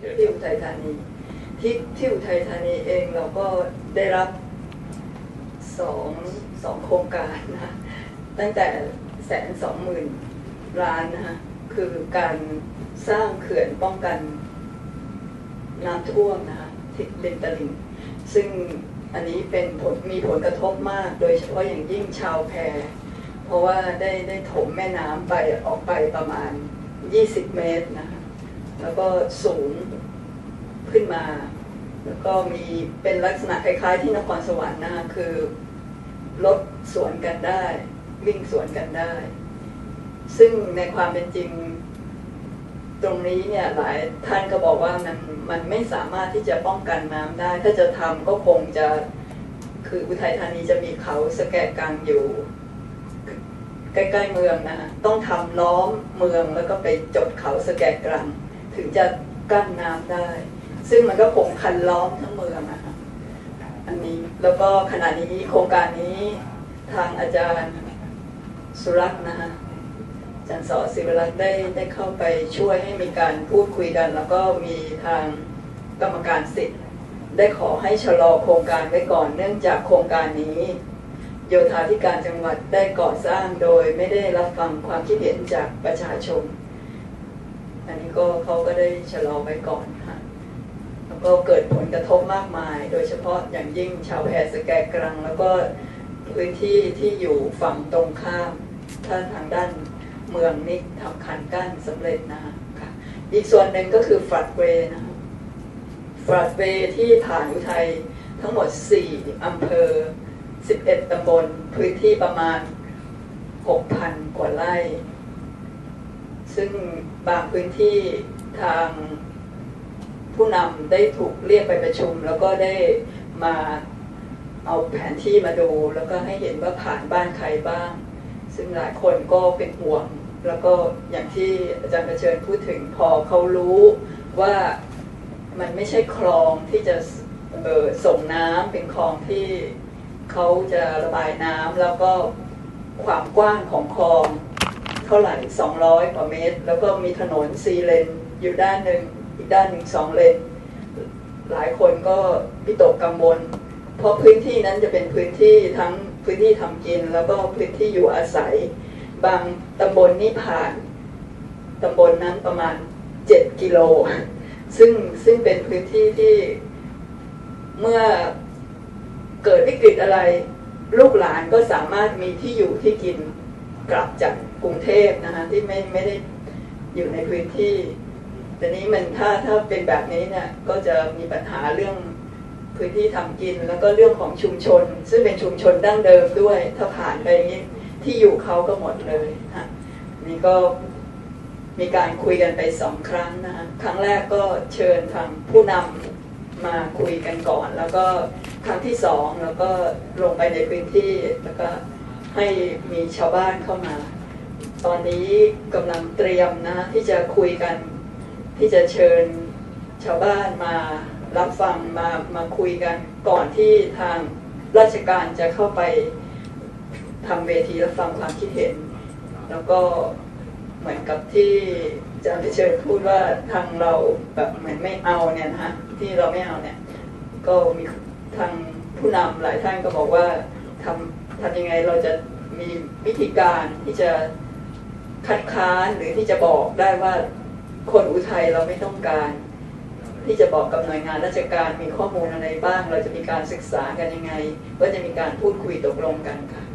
ที่อุทัยธานีที่ที่อุทัยธานีเองเราก็ได้รับสองสองโครงการนะตั้งแต่แสนสองหมื่นล้านนะคะคือการสร้างเขื่อนป้องกันน้ำท่วมนะคะที่ริมตลิ่งซึ่งอันนี้เป็นผลมีผลกระทบมาก โดยเฉพาะอย่างยิ่งชาวแพเพราะว่าได้ได้ถมแม่น้ำไปออกไปประมาณ 20 เมตรนะคะ แล้วก็สูงขึ้นมา แล้วก็มีเป็นลักษณะคล้ายๆที่นครสวรรค์นะคะคือรถสวนกันได้ วิ่งสวนกันได้ ซึ่งในความเป็นจริงตรงนี้เนี่ยหลายท่านก็บอกว่ามันมันไม่สามารถที่จะป้องกันน้ำได้ ถ้าจะทำก็คงจะคืออุทัยธานีจะมีเขาสแกกังอยู่ ใกล้ๆเมืองนะฮะต้องทำล้อมเมืองแล้วก็ไปจดเขาสแกกรัง ถึงจะกั้นน้ำได้ ซึ่งมันก็คงคันล้อมทั้งเมืองนะฮะอันนี้แล้วก็ขณะนี้โครงการนี้ทางอาจารย์สุรักษ์นะฮะอาจารย์สอศิวรักษ์ได้ได้เข้าไปช่วยให้มีการพูดคุยกัน แล้วก็มีทางกรรมการสิทธิ์ ได้ขอให้ชะลอโครงการไว้ก่อน เนื่องจากโครงการนี้ โยธาธิการจังหวัดได้ก่อสร้างโดยไม่ได้รับฟังความคิดเห็นจากประชาชน อันนี้ก็เขาก็ได้ชะลอไว้ก่อนค่ะแล้วก็เกิดผลกระทบมากมาย โดยเฉพาะอย่างยิ่งชาวแพรสแกกรัง แล้วก็พื้นที่ที่อยู่ฝั่งตรงข้ามท่านทางด้านเมืองนี่ทำคันกั้นสำเร็จนะคะค่ะอีกส่วนหนึ่งก็คือฟลัดเวย์นะคะฟลัดเวย์ที่ผ่านอุทัยทั้งหมด 4 อำเภอ 11 ตำบล พื้นที่ประมาณ 6,000 กว่าไร่ ซึ่งบางพื้นที่ทางผู้นำได้ถูกเรียกไปประชุม แล้วก็ได้มาเอาแผนที่มาดู แล้วก็ให้เห็นว่าผ่านบ้านใครบ้าง ซึ่งหลายคนก็เป็นห่วง แล้วก็อย่างที่อาจารย์ประเชิญพูดถึงพอเขารู้ว่ามันไม่ใช่คลองที่จะส่งน้ำเป็นคลองที่เขาจะระบายน้ำแล้วก็ความกว้างของคลอง เท่าไหร่ 200 กว่าเมตร แล้วก็มีถนนซีเลนอยู่ด้านหนึ่งอีกด้านหนึ่งสองเลน หลายคนก็วิตกกังวล เพราะพื้นที่นั้นจะเป็นพื้นที่ทั้งพื้นที่ทำกิน แล้วก็พื้นที่อยู่อาศัย บางตำบลนี่ผ่านตำบลนั้นประมาณ 7 กิโล ซึ่งซึ่งเป็นพื้นที่ที่เมื่อเกิดวิกฤตอะไร ลูกหลานก็สามารถมีที่อยู่ที่กิน กลับจากกรุงเทพนะคะที่ไม่ไม่ได้อยู่ในพื้นที่ แต่นี้มันถ้าถ้าเป็นแบบนี้เนี่ยก็จะมีปัญหาเรื่องพื้นที่ทำกินแล้วก็เรื่องของชุมชน ซึ่งเป็นชุมชนดั้งเดิมด้วย ถ้าผ่านไปนี้ที่อยู่เขาก็หมดเลยค่ะนี่ก็มีการคุยกันไปสองครั้งนะคะครั้งแรกก็เชิญทางผู้นำมาคุยกันก่อน แล้วก็ครั้งที่สองแล้วก็ลงไปในพื้นที่แล้วก็ ให้มีชาวบ้านเข้ามา ตอนนี้กำลังเตรียมนะที่จะคุยกัน ที่จะเชิญชาวบ้านมารับฟังมามาคุยกัน ก่อนที่ทางราชการจะเข้าไปทำเวทีรับฟังความคิดเห็น แล้วก็เหมือนกับที่อาจารย์ไปเชิญพูดว่าทางเราแบบเหมือนไม่เอาเนี่ยนะฮะที่เราไม่เอาเนี่ย ก็มีทางผู้นำหลายท่านก็บอกว่าทำ ทำยังไงเราจะมีวิธีการที่จะคัดค้านหรือที่จะบอกได้ว่าคนอุทัยเราไม่ต้องการ ที่จะบอกกับหน่วยงานราชการมีข้อมูลอะไรบ้าง เราจะมีการศึกษากันยังไงก็จะมีการพูดคุยตกลงกันค่ะค่ะขอบคุณค่ะ